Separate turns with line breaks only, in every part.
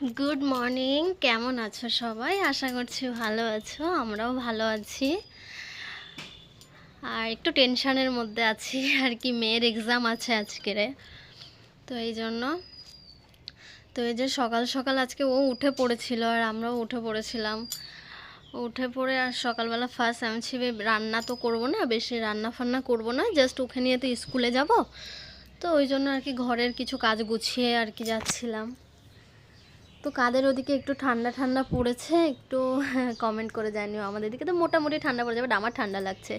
Good morning কেমন আছো সবাই? আশা করছি ভালো আছো, আমরাও ভালো আছি। আর একটু টেনশনের মধ্যে আছি, আর কি মেয়ের এক্সাম আছে আজকেরে তো এই জন্য, তো এই যে সকাল সকাল আজকে ও উঠে পড়েছিল, আর আমরাও উঠে পড়েছিলাম। উঠে পড়ে আর সকালবেলা ফার্স্ট আমি ছিবে রান্না তো করব না, বেশি রান্না ফান্না করব না জাস্ট ওকে নিয়ে তো স্কুলে যাব। তো ওই জন্য আর কি ঘরের কিছু কাজ গুছিয়ে আর কি যাচ্ছিলাম। তো কাদের ওদিকে একটু ঠান্ডা ঠান্ডা পড়েছে, একটু কমেন্ট করে জানিও আমাদের দিকে। তো মোটামুটি ঠান্ডা পড়ে যাবে আমার ঠান্ডা লাগছে।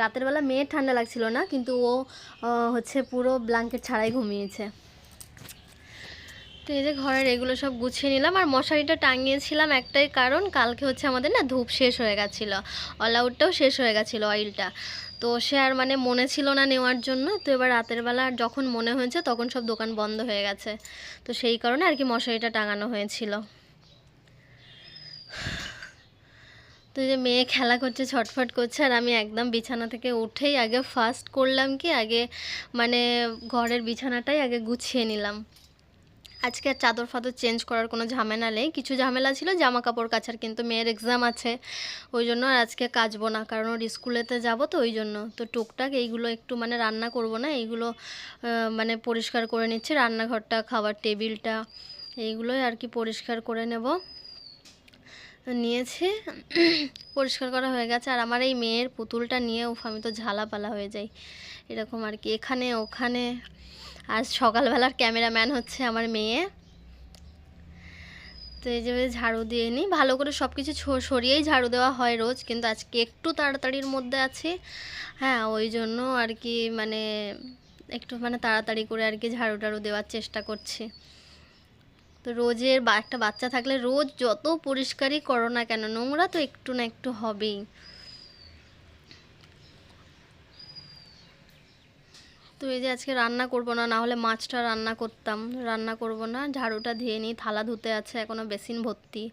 রাতের বেলা মেয়ের ঠান্ডা লাগছিল না, কিন্তু ও হচ্ছে পুরো ব্ল্যাঙ্কেট ছাড়াই ঘুমিয়েছে। তো এই যে ঘরের এগুলো সব গুছিয়ে নিলাম আর মশারিটা টাঙিয়েছিলাম একটাই কারণ, কালকে হচ্ছে আমাদের না ধূপ শেষ হয়ে গেছিল। অল আউটটাও শেষ হয়ে গেছিল অয়েলটা তো সে আর মানে মনে ছিল না নেওয়ার জন্য, তো এবার রাতের বেলা আর যখন মনে হয়েছে তখন সব দোকান বন্ধ হয়ে গেছে। তো সেই কারণে আর কি মশারিটা টাঙানো হয়েছিল। তো যে মেয়ে খেলা করছে, ছটফট করছে, আর আমি একদম বিছানা থেকে উঠেই আগে ফার্স্ট করলাম কি, আগে মানে ঘরের বিছানাটাই আগে গুছিয়ে নিলাম। আজকে আর চাদর ফাদর চেঞ্জ করার কোনো ঝামেলা নেই। কিছু ঝামেলা ছিল জামা কাপড় কাচার, কিন্তু মেয়ের এক্সাম আছে। ওই জন্য আর আজকে কাচবো না, কারণ ওর স্কুলেতে যাব তো ওই জন্য। তো টুকটাক এইগুলো একটু মানে রান্না করব না, এইগুলো মানে পরিষ্কার করে নিচ্ছে। রান্নাঘরটা, খাবার টেবিলটা, এইগুলোই আর কি পরিষ্কার করে নেব। নিয়েছি, পরিষ্কার করা হয়ে গেছে। আর আমার এই মেয়ের পুতুলটা নিয়ে, উফ, আমি তো ঝালাপালা হয়ে যাই। এরকম আর কি, এখানে, ওখানে। আজ সকালবেলার ক্যামেরাম্যান হচ্ছে আমার মেয়ে। তো এই যে ঝাড়ু দিয়ে নিই। ভালো করে সব কিছু সরিয়েই ঝাড়ু দেওয়া হয় রোজ, কিন্তু আজকে একটু তাড়াতাড়ির মধ্যে আছি। হ্যাঁ ওই জন্য আর কি মানে একটু মানে তাড়াতাড়ি করে আর কি ঝাড়ু টাড়ু দেওয়ার চেষ্টা করছি। তো রোজের বা, একটা বাচ্চা থাকলে রোজ যত পরিষ্কারই করো না কেন, নোংরা তো একটু না একটু হবেই। তো এই যে আজকে রান্না করব না না হলে মাছটা রান্না করতাম। রান্না করব না, ঝাড়ুটা ধুয়ে নিই, থালা ধুতে আছে এখনও বেসিন ভর্তি।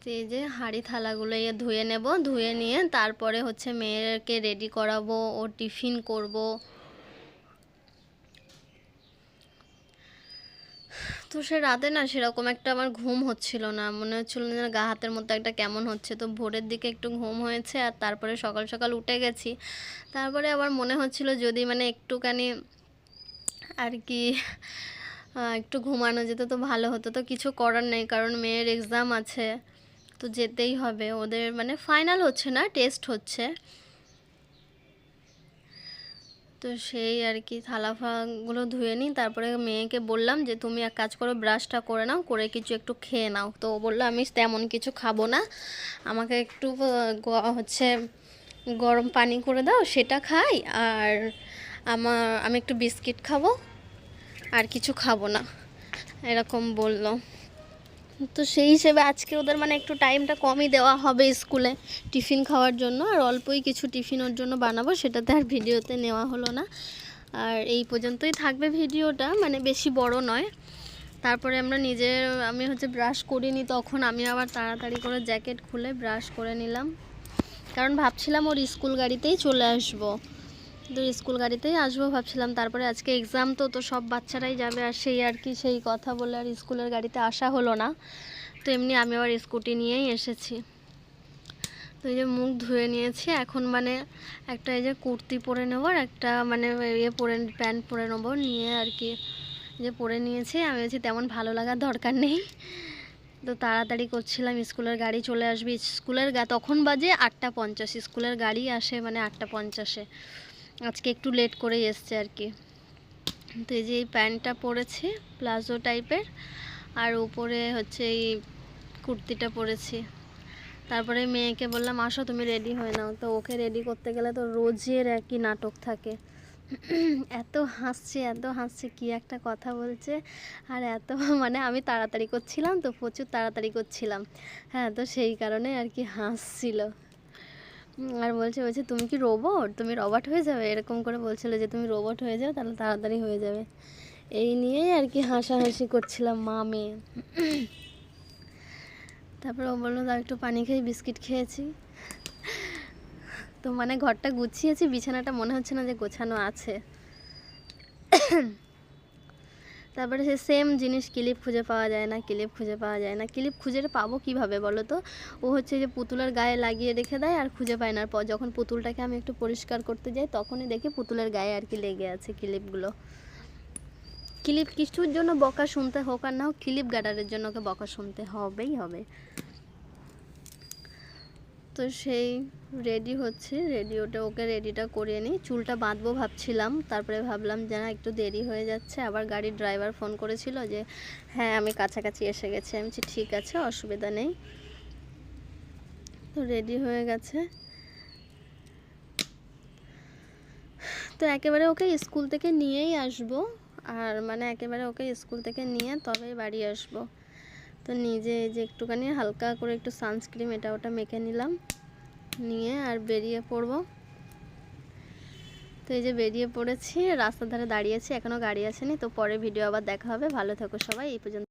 তো এই যে হাঁড়ি থালাগুলো ইয়ে ধুয়ে নেব, ধুয়ে নিয়ে তারপরে হচ্ছে মেয়েকে রেডি করাবো, ও টিফিন করব। তো সে রাতে না সেরকম একটা আমার ঘুম হচ্ছিল না। মনে হচ্ছিল না যেন গা হাতের মধ্যে একটা কেমন হচ্ছে। তো ভোরের দিকে একটু ঘুম হয়েছে আর তারপরে সকাল সকাল উঠে গেছি। তারপরে আবার মনে হচ্ছিল যদি মানে একটুখানি আর কি একটু ঘুমানো যেত তো ভালো হতো। তো কিছু করার নেই কারণ মেয়ের এক্সাম আছে। তো যেতেই হবে। ওদের মানে ফাইনাল হচ্ছে না টেস্ট হচ্ছে। তো সেই আর কি থালা ফাগুলো ধুয়ে নিই। তারপরে মেয়েকে বললাম যে, তুমি এক কাজ করো ব্রাশটা করে নাও, করে কিছু একটু খেয়ে নাও। তো বলল, আমি তেমন কিছু খাব না। আমাকে একটু হচ্ছে গরম পানি করে দাও, সেটা খাই। আর আমার আমি একটু বিস্কিট খাব, আর কিছু খাব না। এরকম বলল। তো সেই হিসেবে আজকে ওদের মানে একটু টাইমটা কমই দেওয়া হবে স্কুলে টিফিন খাওয়ার জন্য। আর অল্পই কিছু টিফিন ওর জন্য বানাবো, সেটাতে আর ভিডিওতে নেওয়া হলো না। আর এই পর্যন্তই থাকবে ভিডিওটা মানে বেশি বড় নয়। তারপরে আমরা নিজে আমি হচ্ছে ব্রাশ করিনি তখন, আমি আবার তাড়াতাড়ি করে জ্যাকেট খুলে ব্রাশ করে নিলাম। কারণ ভাবছিলাম ওর স্কুল গাড়িতেই চলে আসব। তো স্কুল গাড়িতেই আসব ভাবছিলাম। তারপরে আজকে এক্সাম তো তো সব বাচ্চারাই যাবে আর সেই আর কি, সেই কথা বলে আর স্কুলের গাড়িতে আসা হলো না। তো এমনি আমি আবার স্কুটি নিয়েই এসেছি। তো এই যে মুখ ধুয়ে নিয়েছি, এখন মানে একটা এই যে কুর্তি পরে নেব আর একটা মানে ইয়ে পরে, প্যান্ট পরে নেব নিয়ে আর কি। যে পরে নিয়েছি, আমি বলছি তেমন ভালো লাগার দরকার নেই। তো তাড়াতাড়ি করছিলাম, স্কুলের গাড়ি চলে আসবে। স্কুলের গা, তখন বাজে আটটা পঞ্চাশ, স্কুলের গাড়ি আসে মানে আটটা পঞ্চাশে। আজকে একটু লেট করেই এসছে আর কি। তো এই যে এই প্যান্টটা পরেছি, প্লাজো টাইপের, আর উপরে হচ্ছে এই কুর্তিটা পরেছি। তারপরে মেয়েকে বললাম, আসো, তুমি রেডি হয়ে নাও। তো ওকে রেডি করতে গেলে তো রোজের একই নাটক থাকে। এত হাসছে এত হাসছে, কি একটা কথা বলছে। আর এত মানে আমি তাড়াতাড়ি করছিলাম তো প্রচুর তাড়াতাড়ি করছিলাম। হ্যাঁ তো সেই কারণে আর কি হাসছিল। আর বলছে বলছে, তুমি কি রোবট তুমি রবট হয়ে যাবে? এরকম করে বলছিল যে, তুমি রোবট হয়ে যাও, তাহলে তাড়াতাড়ি হয়ে যাবে। এই নিয়েই আর কি হাসাহাসি করছিলাম মা, মেয়ে। তারপরে ও বলল, দাও একটু পানি খেয়ে বিস্কিট খেয়েছি। তো মানে ঘরটা গুছিয়েছি, বিছানাটা মনে হচ্ছে না যে গোছানো আছে। তারপরে সে সেম জিনিস ক্লিপ খুঁজে পাওয়া যায় না ক্লিপ খুঁজে পাওয়া যায় না। ক্লিপ খুঁজে পাবো কীভাবে বলো তো? ও হচ্ছে যে পুতুলের গায়ে লাগিয়ে রেখে দেয় আর খুঁজে পায় না। আর পর যখন পুতুলটাকে আমি একটু পরিষ্কার করতে যাই, তখনই দেখি পুতুলের গায়ে আর কি লেগে আছে ক্লিপগুলো ক্লিপ কিছুর জন্য বকা শুনতে হোক আর না হোক ক্লিপ গার্ডারের জন্য ওকে বকা শুনতে হবেই হবে। তো সেই রেডি হচ্ছে রেডিওটা ওকে রেডিটা করিয়ে নিই। চুলটা বাঁধবো ভাবছিলাম, তারপরে ভাবলাম যে না, একটু দেরি হয়ে যাচ্ছে। আবার গাড়ির ড্রাইভার ফোন করেছিল যে হ্যাঁ আমি কাছাকাছি এসে গেছি। আমি বলছি, ঠিক আছে, অসুবিধা নেই। তো রেডি হয়ে গেছে। তো একেবারে ওকে স্কুল থেকে নিয়েই আসব। আর মানে একেবারে ওকে স্কুল থেকে নিয়ে তবেই বাড়ি আসব। তো নিজে এই যে একটুখানি হালকা করে একটু সানস্ক্রিম এটা ওটা মেখে নিলাম। নিয়ে আর বেরিয়ে পড়ব। তো এই যে বেরিয়ে পড়েছি, রাস্তার ধারে দাঁড়িয়েছি এখনও গাড়ি আসেনি, তো পরে ভিডিও আবার দেখা হবে। ভালো থাকো সবাই, এই পর্যন্ত